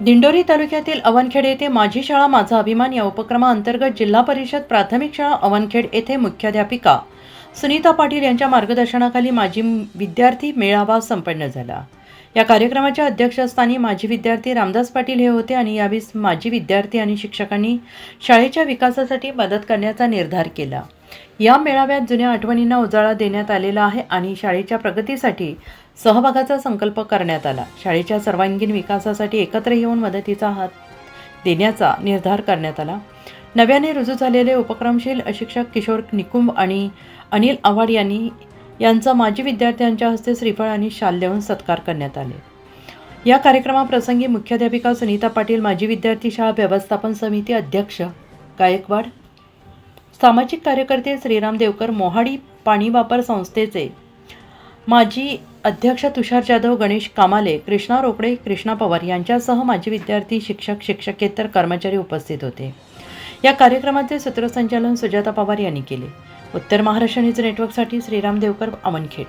दिंडोरी तालुक्यातील अवनखेड येथे माझी शाळा माझा अभिमान या उपक्रमाअंतर्गत जिल्हा परिषद प्राथमिक शाळा अवनखेड येथे मुख्याध्यापिका सुनीता पाटील यांच्या मार्गदर्शनाखाली माजी विद्यार्थी मेळावा संपन्न झाला. या कार्यक्रमाच्या अध्यक्षस्थानी माजी विद्यार्थी रामदास पाटील हे होते आणि यावेळी माजी विद्यार्थी आणि शिक्षकांनी शाळेच्या विकासासाठी मदत करण्याचा निर्धार केला. या मेळाव्यात जुन्या आठवणींना उजाळा देण्यात आलेला आहे आणि शाळेच्या प्रगतीसाठी सहभागाचा संकल्प करण्यात आला. शाळेच्या सर्वांगीण विकासासाठी एकत्र येऊन मदतीचा हात देण्याचा निर्धार करण्यात आला. नव्याने रुजू झालेले उपक्रमशील शिक्षक किशोर निकुंभ आणि अनिल आव्हाड यांनी यांचा माजी विद्यार्थ्यांच्या हस्ते श्रीफळ आणि शाल देऊन सत्कार करण्यात आले. या कार्यक्रमाप्रसंगी मुख्याध्यापिका सुनीता पाटील माजी विद्यार्थी शाळा व्यवस्थापन समिती अध्यक्ष गायकवाड सामाजिक कार्यकर्ते श्रीराम देवकर मोहाडी पाणी वापर संस्थेचे माजी अध्यक्ष तुषार जाधव गणेश कामाले कृष्णा रोकडे कृष्णा पवार यांच्यासह माजी विद्यार्थी शिक्षक शिक्षकेतर कर्मचारी उपस्थित होते. या कार्यक्रमाचे सूत्रसंचालन सुजाता पवार यांनी केले. उत्तर महाराष्ट्र न्यूज नेटवर्कसाठी श्रीराम देवकर अमनखेड.